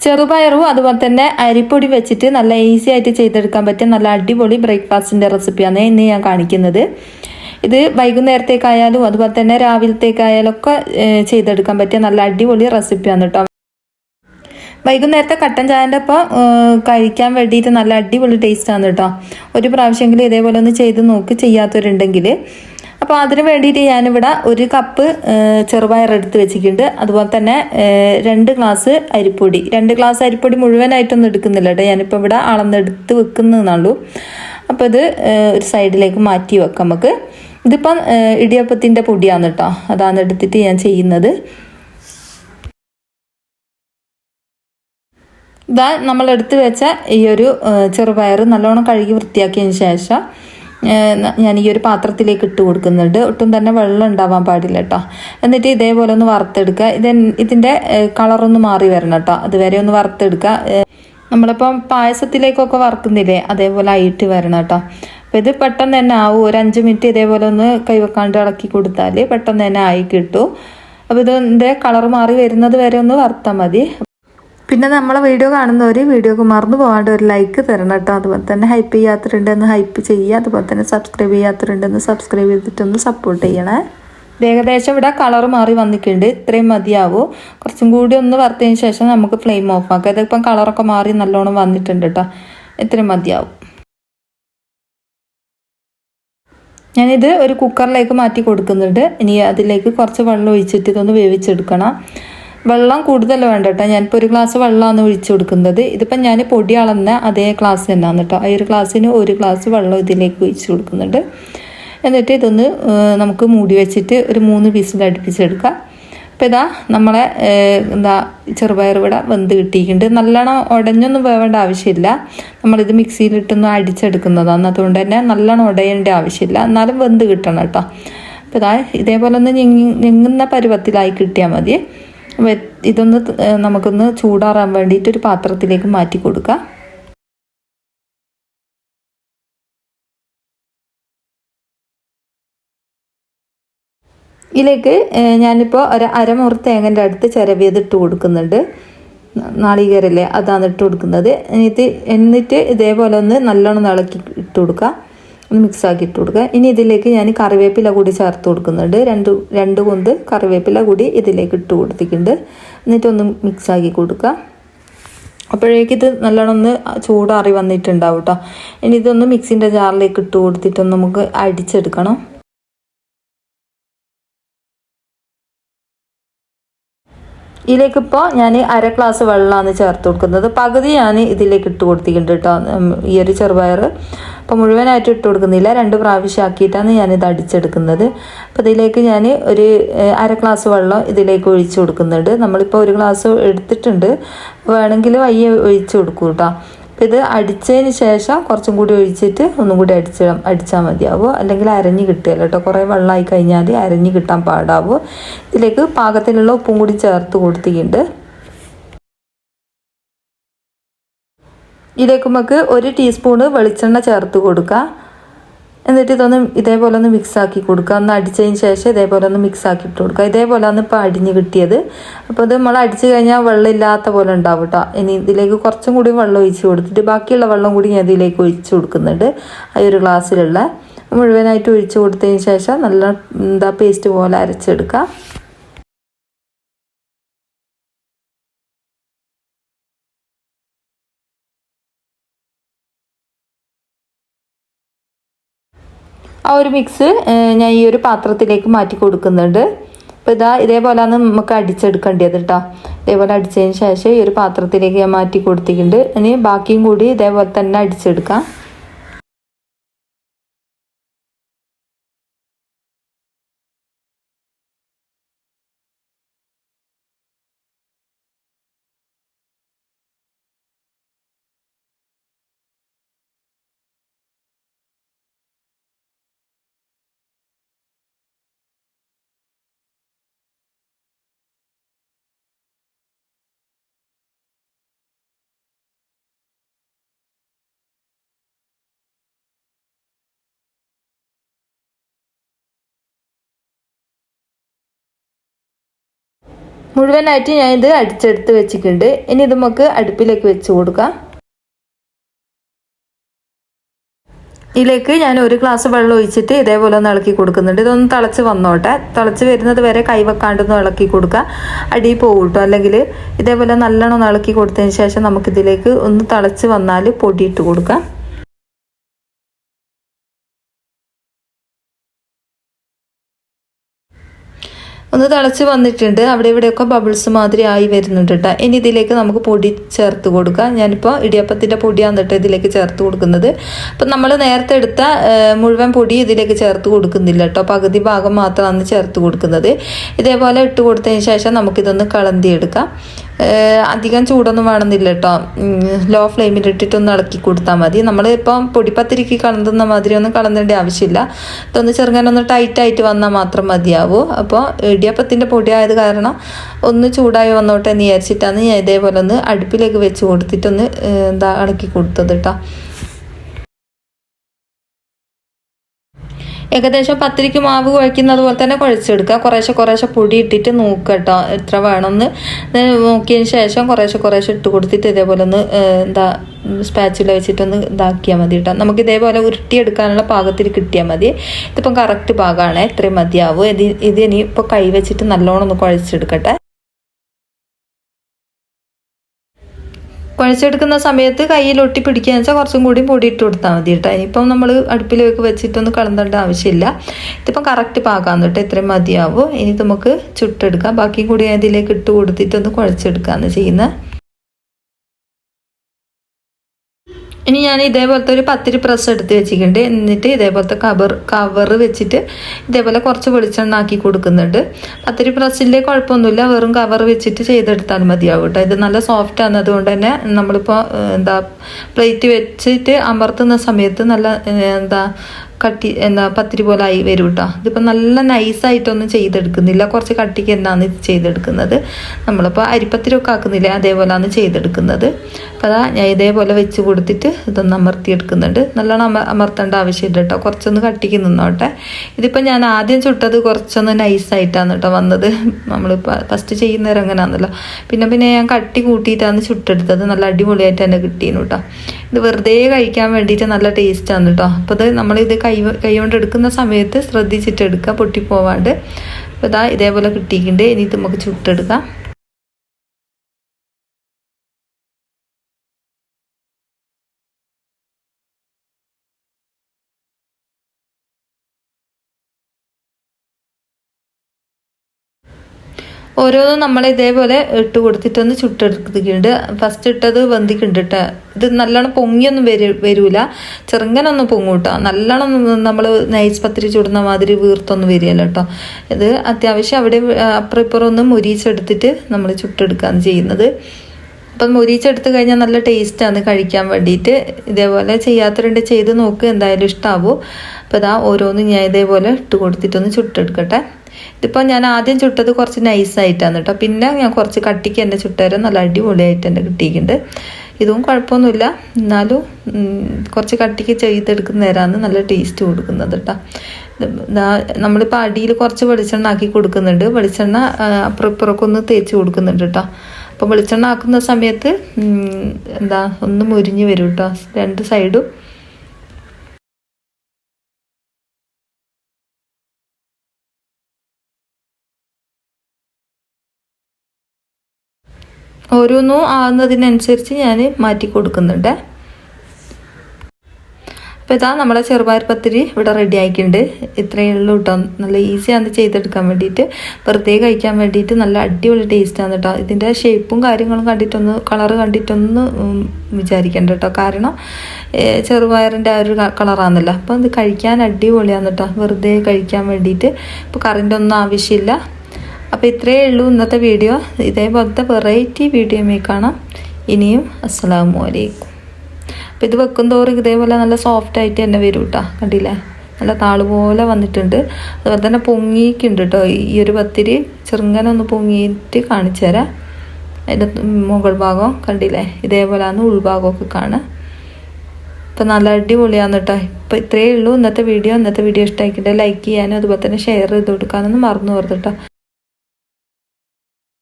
ചെറുപയറും അതുപോലെ തന്നെ അരിപ്പൊടി വെച്ചിട്ട് നല്ല ഈസി ആയിട്ട് ചെയ്തെടുക്കാൻ പറ്റിയ നല്ല അടിപൊളി ബ്രേക്ക്ഫാസ്റ്റിന്റെ റെസിപ്പിയാണ് ഇന്ന് ഞാൻ കാണിക്കുന്നത്. ഇത് വൈകുന്നേരത്തേക്കായാലും അതുപോലെ തന്നെ രാവിലത്തേക്കായാലും ഒക്കെ ചെയ്തെടുക്കാൻ പറ്റിയ നല്ല അടിപൊളി റെസിപ്പിയാണ് കേട്ടോ വൈകുന്നേരത്തെ കട്ടൻ ചായന്റെ ഒപ്പം കഴിക്കാൻ വേണ്ടിയിട്ട് നല്ല അടിപൊളി ടേസ്റ്റാണ് കേട്ടോ ഒരു പ്രാവശ്യമെങ്കിലും ഇതേപോലെ ഒന്ന് ചെയ്ത് നോക്ക് ചെയ്യാത്തവരുണ്ടെങ്കിൽ അപ്പോൾ അതിന് വേണ്ടിയിട്ട് ഞാനിവിടെ ഒരു കപ്പ് ചെറുപയർ എടുത്ത് വെച്ചിട്ടുണ്ട്. അതുപോലെ തന്നെ രണ്ട് ഗ്ലാസ് അരിപ്പൊടി. രണ്ട് ഗ്ലാസ് അരിപ്പൊടി മുഴുവനായിട്ടൊന്നും എടുക്കുന്നില്ല കേട്ടോ. ഞാനിപ്പോൾ ഇവിടെ അളന്നെടുത്ത് വെക്കുന്നതെന്നുള്ളൂ അപ്പോൾ ഇത് ഒരു സൈഡിലേക്ക് മാറ്റി വെക്കാം നമുക്ക്. ഇതിപ്പം ഇടിയപ്പത്തിന്റെ പൊടിയാണ് കേട്ടോ. അതാണ് എടുത്തിട്ട് ഞാൻ ചെയ്യുന്നത്. ഇതാ നമ്മളെടുത്ത് വെച്ച ഈ ഒരു ചെറുപയർ നല്ലോണം കഴുകി വൃത്തിയാക്കിയതിന് ശേഷം ഞാൻ ഈ ഒരു പാത്രത്തിലേക്ക് ഇട്ട് കൊടുക്കുന്നുണ്ട്. ഒട്ടും തന്നെ വെള്ളം ഉണ്ടാവാൻ പാടില്ല കേട്ടോ എന്നിട്ട് ഇതേപോലെ ഒന്ന് വറുത്തെടുക്കുക. ഇത് ഇതിന്റെ കളറൊന്ന് മാറി വരണം കേട്ടോ അതുവരെ ഒന്ന് വറുത്തെടുക്കുക. നമ്മളിപ്പം പായസത്തിലേക്കൊക്കെ വറുക്കുന്നില്ലേ? അതേപോലെ ആയിട്ട് വരണം കേട്ടോ അപ്പോൾ ഇത് പെട്ടെന്ന് തന്നെ ആവും. ഒരു അഞ്ച് മിനിറ്റ് ഇതേപോലെ ഒന്ന് കൈവെക്കാണ്ട് ഇളക്കി കൊടുത്താൽ പെട്ടെന്ന് തന്നെ ആയി കിട്ടും. അപ്പോൾ ഇതിന്റെ കളർ മാറി വരുന്നത് വരെ ഒന്ന് വറുത്താൽ മതി. പിന്നെ നമ്മളെ വീഡിയോ കാണുന്നവർ വീഡിയോക്ക് മറന്നു പോകാണ്ട് ഒരു ലൈക്ക് തരണം കേട്ടോ. അതുപോലെ തന്നെ ഹൈപ്പ് ചെയ്യാത്തവരുണ്ടെന്ന് ഹൈപ്പ് ചെയ്യുക. അതുപോലെ തന്നെ സബ്സ്ക്രൈബ് ചെയ്യാത്തവരുണ്ടെന്ന് സബ്സ്ക്രൈബ് ചെയ്തിട്ടൊന്ന് സപ്പോർട്ട് ചെയ്യണേ. ഏകദേശം ഇവിടെ കളർ മാറി വന്നിട്ടുണ്ട്. ഇത്രയും മതിയാവും. കുറച്ചും കൂടി ഒന്ന് വറുത്തതിന് ശേഷം നമുക്ക് ഫ്ലെയിം ഓഫ് ആക്കാം. ഇതിപ്പം കളറൊക്കെ മാറി നല്ലോണം വന്നിട്ടുണ്ട് കേട്ടോ. ഇത്രയും മതിയാവും. ഞാനിത് ഒരു കുക്കറിലേക്ക് മാറ്റി കൊടുക്കുന്നുണ്ട്. ഇനി അതിലേക്ക് കുറച്ച് വെള്ളം ഒഴിച്ചിട്ട് ഇതൊന്ന് വേവിച്ചെടുക്കണം. വെള്ളം കൂടുതൽ വേണ്ട കേട്ടോ ഞാനിപ്പോൾ ഒരു ഗ്ലാസ് വെള്ളമാണ് ഒഴിച്ചു കൊടുക്കുന്നത്. ഇതിപ്പം ഞാൻ പൊടി അളന്ന അതേ ഗ്ലാസ് തന്നെയാണ് കേട്ടോ ആ ഒരു ഗ്ലാസ്സിന് ഒരു ഗ്ലാസ് വെള്ളം ഇതിലേക്ക് ഒഴിച്ചു കൊടുക്കുന്നുണ്ട്. എന്നിട്ട് ഇതൊന്ന് നമുക്ക് മൂടി വെച്ചിട്ട് ഒരു മൂന്ന് പീസിൽ അടുപ്പിച്ചെടുക്കാം. അപ്പോൾ ഇതാ നമ്മളെ എന്താ ചെറുപയർ ഇവിടെ വെന്ത് കിട്ടിയിട്ടുണ്ട്. നല്ലോണം ഉടഞ്ഞൊന്നും വേവേണ്ട ആവശ്യമില്ല. നമ്മളിത് മിക്സിയിലിട്ടൊന്ന് അടിച്ചെടുക്കുന്നതാണ്. അതുകൊണ്ട് തന്നെ നല്ലോണം ഉടയേണ്ട ആവശ്യമില്ല. എന്നാലും വെന്ത് കിട്ടണം കേട്ടോ അപ്പോൾ ഇതാ ഇതേപോലെ ഒന്ന് ഞെങ്ങി ഞെങ്ങുന്ന പരുവത്തിലായി കിട്ടിയാൽ മതി. ഇതൊന്ന് നമുക്കൊന്ന് ചൂടാറാൻ വേണ്ടിയിട്ട് ഒരു പാത്രത്തിലേക്ക് മാറ്റി കൊടുക്കുക ഇതിലേക്ക് ഞാനിപ്പോൾ ഒരു അരമുറി തേങ്ങന്റെ അടുത്ത് ചിരവിയത് ഇട്ട് കൊടുക്കുന്നുണ്ട്. നാളികേരല്ലേ അതാണ് ഇട്ട് കൊടുക്കുന്നത്. എന്നിട്ട് എന്നിട്ട് ഇതേപോലെ ഒന്ന് നല്ലോണം ഇളക്കി ഇട്ട് കൊടുക്കുക ഒന്ന് മിക്സ് ആക്കി ഇട്ട് കൊടുക്കുക. ഇനി ഇതിലേക്ക് ഞാൻ കറിവേപ്പില കൂടി ചേർത്ത് കൊടുക്കുന്നുണ്ട്. രണ്ട് രണ്ട് കൊന്ത് കറിവേപ്പില കൂടി ഇതിലേക്ക് ഇട്ട് കൊടുത്തിട്ടുണ്ട്. എന്നിട്ടൊന്ന് മിക്സ് ആക്കി കൊടുക്കുക. അപ്പോഴേക്ക് ഇത് നല്ലോണം ഒന്ന് ചൂടാറി വന്നിട്ടുണ്ടാവും കേട്ടോ ഇനി ഇതൊന്ന് മിക്സിന്റെ ജാറിലേക്ക് ഇട്ട് കൊടുത്തിട്ടൊന്ന് നമുക്ക് അടിച്ചെടുക്കണം. ഇതിലേക്ക് ഇപ്പോൾ ഞാൻ അര ഗ്ലാസ് വെള്ളമാണ് ചേർത്ത് കൊടുക്കുന്നത്. പകുതി ഞാൻ ഇതിലേക്ക് ഇട്ട് കൊടുത്തിട്ടുണ്ട് കേട്ടോ ഈ ഒരു ചെറുപയർ അപ്പോൾ മുഴുവനായിട്ട് ഇട്ട് കൊടുക്കുന്നില്ല. രണ്ട് പ്രാവശ്യം ആക്കിയിട്ടാണ് ഞാനിത് അടിച്ചെടുക്കുന്നത്. അപ്പോൾ ഇതിലേക്ക് ഞാൻ ഒരു അര ഗ്ലാസ് വെള്ളം ഇതിലേക്ക് ഒഴിച്ചു കൊടുക്കുന്നുണ്ട്. നമ്മളിപ്പോൾ ഒരു ഗ്ലാസ് എടുത്തിട്ടുണ്ട്. വേണമെങ്കിൽ വയ്യ ഒഴിച്ചു കൊടുക്കും കേട്ടോ ഇത് അടിച്ചതിന് ശേഷം കുറച്ചും കൂടി ഒഴിച്ചിട്ട് ഒന്നും കൂടി അടിച്ചിടാം അടിച്ചാൽ മതിയാവും. അല്ലെങ്കിൽ അരഞ്ഞ് കിട്ടുകയല്ലോ കേട്ടോ. കുറേ വെള്ളമായി കഴിഞ്ഞാൽ അരഞ്ഞ് കിട്ടാൻ പാടാവും. ഇതിലേക്ക് പാകത്തിനുള്ള ഉപ്പും കൂടി ചേർത്ത് കൊടുത്തിട്ടുണ്ട്. ഇതിലേക്ക് നമുക്ക് ഒരു ടീസ്പൂണ് വെളിച്ചെണ്ണ ചേർത്ത് കൊടുക്കുക എന്നിട്ട് ഇതൊന്ന് ഇതേപോലെ ഒന്ന് മിക്സ് ആക്കി കൊടുക്കുക. ഒന്ന് അടിച്ചതിന് ശേഷം ഇതേപോലെ ഒന്ന് മിക്സ് ആക്കി ഇട്ട് കൊടുക്കുക. ഇതേപോലെ ആണ് ഇപ്പോൾ അടിഞ്ഞ് കിട്ടിയത്. അപ്പോൾ ഇത് നമ്മൾ അടിച്ച് കഴിഞ്ഞാൽ വെള്ളം ഇല്ലാത്ത പോലെ ഉണ്ടാവും കേട്ടോ ഇനി ഇതിലേക്ക് കുറച്ചും കൂടി വെള്ളം ഒഴിച്ച് കൊടുത്തിട്ട് ബാക്കിയുള്ള വെള്ളം കൂടി ഞാൻ ഇതിലേക്ക് ഒഴിച്ച് കൊടുക്കുന്നുണ്ട്. ആ ഒരു ഗ്ലാസ്സിലുള്ള മുഴുവനായിട്ട് ഒഴിച്ച് കൊടുത്തതിന് ശേഷം നല്ല എന്താ പേസ്റ്റ് പോലെ അരച്ചെടുക്കുക. ആ ഒരു മിക്സ് ഞാൻ ഈ ഒരു പാത്രത്തിലേക്ക് മാറ്റി കൊടുക്കുന്നുണ്ട്. അപ്പോൾ ഇതാ ഇതേപോലെയാണ് നമുക്ക് അടിച്ചെടുക്കേണ്ടത് കേട്ടോ ഇതേപോലെ അടിച്ചതിന് ശേഷം ഈ ഒരു പാത്രത്തിലേക്ക് ഞാൻ മാറ്റി കൊടുത്തിട്ടുണ്ട്. ഇനി ബാക്കിയും കൂടി ഇതേപോലെ തന്നെ അടിച്ചെടുക്കാം. മുഴുവനായിട്ട് ഞാൻ ഇത് അടിച്ചെടുത്ത് വെച്ചിട്ടുണ്ട്. ഇനി ഇത് നമുക്ക് അടുപ്പിലേക്ക് വെച്ച് കൊടുക്കാം. ഇതിലേക്ക് ഞാൻ ഒരു ഗ്ലാസ് വെള്ളം ഒഴിച്ചിട്ട് ഇതേപോലെ ഒന്ന് ഇളക്കി കൊടുക്കുന്നുണ്ട്. ഇതൊന്ന് തിളച്ച് വന്നോട്ടെ. തിളച്ച് വരുന്നത് വരെ കൈവെക്കാണ്ടൊന്ന് ഇളക്കി കൊടുക്കുക അടി പോകട്ടോ അല്ലെങ്കിൽ ഇതേപോലെ നല്ലോണം ഇളക്കി കൊടുത്തതിന് ശേഷം നമുക്കിതിലേക്ക് ഒന്ന് തിളച്ച് വന്നാൽ പൊടിയിട്ട് കൊടുക്കാം. ഒന്ന് തിളച്ച് വന്നിട്ടുണ്ട്. അവിടെ ഇവിടെയൊക്കെ ബബിൾസ് മാതിരി ആയി വരുന്നുണ്ട് കേട്ടോ ഇനി ഇതിലേക്ക് നമുക്ക് പൊടി ചേർത്ത് കൊടുക്കാം. ഞാനിപ്പോൾ ഇടിയപ്പത്തിന്റെ പൊടിയാണ് കേട്ടോ ഇതിലേക്ക് ചേർത്ത് കൊടുക്കുന്നത്. അപ്പം നമ്മൾ നേരത്തെ എടുത്ത മുഴുവൻ പൊടി ഇതിലേക്ക് ചേർത്ത് കൊടുക്കുന്നില്ല കേട്ടോ പകുതി ഭാഗം മാത്രമാണ് ചേർത്ത് കൊടുക്കുന്നത്. ഇതേപോലെ ഇട്ട് കൊടുത്തതിന് ശേഷം നമുക്കിതൊന്ന് കളന്തിയെടുക്കാം. അധികം ചൂടൊന്നും വേണമെന്നില്ല കേട്ടോ. ലോ ഫ്ലെയിമിൽ ഇട്ടിട്ടൊന്ന് ഇളക്കി കൊടുത്താൽ മതി. നമ്മൾ ഇപ്പം പൊടിപ്പത്തിരിക്ക് കളന്തുന്ന മാതിരി ഒന്നും കളന്തേണ്ട ആവശ്യമില്ല. ഇതൊന്ന് ചെറുങ്ങനൊന്ന് ടൈറ്റായിട്ട് വന്നാൽ മാത്രം മതിയാവൂ. അപ്പോൾ ഇടിയപ്പത്തിന്റെ പൊടിയായത് കാരണം ഒന്ന് ചൂടായി വന്നോട്ടെ എന്ന് വിചാരിച്ചിട്ടാണ് ഞാൻ ഇതേപോലെ ഒന്ന് അടുപ്പിലേക്ക് വെച്ച് കൊടുത്തിട്ടൊന്ന് എന്താ ഇളക്കി കൊടുത്തത് കേട്ടോ. ഏകദേശം പത്തിരിക്ക് മാവ് കുഴക്കുന്നത് പോലെ തന്നെ കുഴച്ചെടുക്കുക. കുറേശ്ശെ കുറേശ്ശെ പൊടി ഇട്ടിട്ട് നോക്കുക കേട്ടോ എത്ര വേണമെന്ന് നോക്കിയതിന് ശേഷം കുറേശ്ശെ കുറേശ്ശെ ഇട്ട് കൊടുത്തിട്ട് ഇതേപോലെ ഒന്ന് എന്താ സ്പാച്ചില വെച്ചിട്ടൊന്ന് ഇതാക്കിയാൽ മതി കേട്ടോ നമുക്ക് ഇതേപോലെ ഉരുട്ടിയെടുക്കാനുള്ള പാകത്തിൽ കിട്ടിയാൽ മതി. ഇതിപ്പം കറക്റ്റ് പാകമാണ് എത്രയും മതിയാവും. ഇത് ഇത് ഇനി ഇപ്പോൾ കൈ വെച്ചിട്ട് നല്ലോണം ഒന്ന് കുഴച്ചെടുക്കട്ടെ. കുഴച്ചെടുക്കുന്ന സമയത്ത് കയ്യിൽ ഒട്ടി പിടിക്കുക വെച്ചാൽ കുറച്ചും കൂടി പൊടി ഇട്ട് കൊടുത്താൽ മതി കേട്ടോ ഇനിയിപ്പം നമ്മൾ അടുപ്പിലേക്ക് വെച്ചിട്ടൊന്നും കളന്തേണ്ട ആവശ്യമില്ല. ഇതിപ്പം കറക്റ്റ് പാകാന്ന് കേട്ടോ ഇത്രയും മതിയാവും. ഇനി നമുക്ക് ചുട്ടെടുക്കാം. ബാക്കി കൂടി അതിലേക്ക് ഇട്ട് കൊടുത്തിട്ടൊന്ന് കുഴച്ചെടുക്കാമെന്ന് ചെയ്യുന്നത് ഇനി ഞാൻ ഇതേപോലത്തെ ഒരു പത്തിരി പ്രസ് എടുത്ത് വെച്ചിട്ടുണ്ട്. എന്നിട്ട് ഇതേപോലത്തെ കവർ കവർ വെച്ചിട്ട് ഇതേപോലെ കുറച്ച് വെളിച്ചെണ്ണ ആക്കി കൊടുക്കുന്നുണ്ട്. പത്തിരി പ്രസ്സിന്റെ കുഴപ്പമൊന്നുമില്ല. വെറും കവർ വെച്ചിട്ട് ചെയ്തെടുത്താൽ മതിയാവും കേട്ടോ. ഇത് നല്ല സോഫ്റ്റ് ആണ്. അതുകൊണ്ട് തന്നെ നമ്മളിപ്പോൾ എന്താ പ്ലേറ്റ് വെച്ചിട്ട് അമർത്തുന്ന സമയത്ത് നല്ല എന്താ കട്ടി എന്താ പത്തിരി പോലെ ആയി വരും കേട്ടോ ഇതിപ്പോൾ നല്ല നൈസായിട്ടൊന്നും ചെയ്തെടുക്കുന്നില്ല. കുറച്ച് കട്ടിക്ക് എന്താണ് ഇത് ചെയ്തെടുക്കുന്നത്. നമ്മളിപ്പോൾ അരിപ്പത്തിരൊക്കെ ആക്കുന്നില്ലേ അതേപോലെയാണ് ചെയ്തെടുക്കുന്നത്. അപ്പോൾ അതാ ഞാൻ ഇതേപോലെ വെച്ച് കൊടുത്തിട്ട് ഇതൊന്ന് അമർത്തിയെടുക്കുന്നുണ്ട്. നല്ലോണം അമ അമർത്തേണ്ട ആവശ്യമില്ല കേട്ടോ കുറച്ചൊന്ന് കട്ടിക്ക് നിന്നോട്ടെ. ഇതിപ്പോൾ ഞാൻ ആദ്യം ചുട്ടത് കുറച്ചൊന്ന് നൈസായിട്ടാണ് കേട്ടോ വന്നത്. നമ്മളിപ്പോൾ ഫസ്റ്റ് ചെയ്യുന്നേരം അങ്ങനെയാണല്ലോ പിന്നെ പിന്നെ ഞാൻ കട്ടി കൂട്ടിയിട്ടാണ് ചുട്ടെടുത്തത്. നല്ല അടിപൊളിയായിട്ട് തന്നെ കിട്ടിയിരുന്നു കേട്ടോ ഇത് വെറുതെ കഴിക്കാൻ വേണ്ടിയിട്ട് നല്ല ടേസ്റ്റാണ് കേട്ടോ അപ്പോൾ ഇത് നമ്മളിത് കൈ കൊണ്ട് എടുക്കുന്ന സമയത്ത് ശ്രദ്ധിച്ചിട്ട് എടുക്കുക പൊട്ടിപ്പോവാണ്ട്. അപ്പോൾ ഇതാ ഇതേപോലെ കിട്ടിയിട്ടുണ്ട്. ഇനി ഇത് നമുക്ക് ചുട്ടെടുക്കാം. ഓരോന്നും നമ്മൾ ഇതേപോലെ ഇട്ട് കൊടുത്തിട്ടൊന്ന് ചുട്ടെടുക്കുന്നുണ്ട് ഫസ്റ്റ് ഇട്ടത് വെന്തിക്കുണ്ട് ഇത് നല്ലോണം പൊങ്ങിയൊന്നും വരു വരൂല. ചെറുങ്ങനൊന്നും പൊങ്ങും കേട്ടോ നല്ലോണം നമ്മൾ നൈസ് പത്തിരി ചുടുന്ന മാതിരി വീർത്തൊന്നും വരികയല്ല കേട്ടോ ഇത് അത്യാവശ്യം അവിടെ അപ്പുറം ഇപ്പുറം ഒന്ന് മുരിച്ചെടുത്തിട്ട് നമ്മൾ ചുട്ടെടുക്കുകയാണ് ചെയ്യുന്നത്. അപ്പം മുരിച്ചെടുത്ത് കഴിഞ്ഞാൽ നല്ല ടേസ്റ്റാണ് കഴിക്കാൻ വേണ്ടിയിട്ട്. ഇതേപോലെ ചെയ്യാത്തവരുണ്ട് ചെയ്ത് നോക്ക് എന്തായാലും ഇഷ്ടമാവും അപ്പോൾ ഇതാ ഓരോന്നും ഞാൻ ഇതേപോലെ ഇട്ട് കൊടുത്തിട്ടൊന്ന് ചുട്ടെടുക്കട്ടെ. ഇതിപ്പോൾ ഞാൻ ആദ്യം ചുട്ടത് കുറച്ച് നൈസായിട്ടാണ് കേട്ടോ. പിന്നെ ഞാൻ കുറച്ച് കട്ടിക്ക് എന്റെ ചുട്ടുതരാൻ നല്ല അടിപൊളിയായിട്ട് എന്റെ കിട്ടിയിട്ടുണ്ട്. ഇതും കുഴപ്പമൊന്നുമില്ല. എന്നാലും കുറച്ച് കട്ടിക്ക് ചെയ്തെടുക്കുന്ന നേരമാണ് നല്ല ടേസ്റ്റ് കൊടുക്കുന്നത് കേട്ടോ. നമ്മളിപ്പോൾ അടിയിൽ കുറച്ച് വെളിച്ചെണ്ണ ആക്കി കൊടുക്കുന്നുണ്ട്. വെളിച്ചെണ്ണ അപ്പുറം ഇപ്പുറമൊക്കെ ഒന്ന് തേച്ച് കൊടുക്കുന്നുണ്ട് കേട്ടോ. അപ്പോൾ വെളിച്ചെണ്ണ ആക്കുന്ന സമയത്ത് എന്താ ഒന്ന് മുരിഞ്ഞ് വരും കേട്ടോ രണ്ട് സൈഡും. ഓരോന്നും ആകുന്നതിനനുസരിച്ച് ഞാൻ മാറ്റി കൊടുക്കുന്നുണ്ട്. അപ്പോൾ ഇതാ നമ്മളെ ചെറുപയർ പത്തിരി ഇവിടെ റെഡി ആയിട്ടുണ്ട്. ഇത്രയേ ഉള്ളൂ കേട്ടോ നല്ല ഈസിയാണ് ചെയ്തെടുക്കാൻ വേണ്ടിയിട്ട്. വെറുതെ കഴിക്കാൻ വേണ്ടിയിട്ട് നല്ല അടിപൊളി ടേസ്റ്റാണ് കേട്ടോ ഇതിന്റെ ഷേപ്പും കാര്യങ്ങളും കണ്ടിട്ടൊന്ന് കളറ് കണ്ടിട്ടൊന്ന് വിചാരിക്കേണ്ട കേട്ടോ കാരണം ചെറുപയറിന്റെ ആ ഒരു കളറാണല്ലോ അപ്പോൾ ഇത് കഴിക്കാൻ അടിപൊളിയാണ് കേട്ടോ വെറുതെ കഴിക്കാൻ വേണ്ടിയിട്ട്. ഇപ്പോൾ കറണ്ടൊന്നും ആവശ്യമില്ല. അപ്പോൾ ഇത്രയേ ഉള്ളൂ ഇന്നത്തെ വീഡിയോ ഇതേപോലത്തെ വെറൈറ്റി വീഡിയോ കാണാം. ഇനിയും അസ്സാം വലൈക്കും അപ്പോൾ ഇത് വെക്കും തോറും ഇതേപോലെ നല്ല സോഫ്റ്റ് ആയിട്ട് തന്നെ വരും കേട്ടോ കണ്ടില്ലേ? നല്ല താൾ പോലെ വന്നിട്ടുണ്ട്. അതുപോലെ തന്നെ പൊങ്ങിയിട്ടുണ്ട് കേട്ടോ ഈ ഒരു പത്തിരി ചെറുങ്ങനെ ഒന്ന് പൊങ്ങിയിട്ട് കാണിച്ചു തരാം. അതിന്റെ മുകൾ ഭാഗം കണ്ടില്ലേ? ഇതേപോലെ ഇതേപോലെയാണ് ഉൾഭാഗമൊക്കെ കാണുക അപ്പോൾ നല്ല അടിപൊളിയാണ് കേട്ടോ ഇപ്പോൾ ഇത്രയേ ഉള്ളൂ. ഇന്നത്തെ വീഡിയോ. ഇന്നത്തെ വീഡിയോ ഇഷ്ടമാക്കിയിട്ട് ലൈക്ക് ചെയ്യാനും അതുപോലെ തന്നെ ഷെയർ ചെയ്ത് കൊടുക്കാനൊന്നും മറന്നു പോകരുത് കേട്ടോ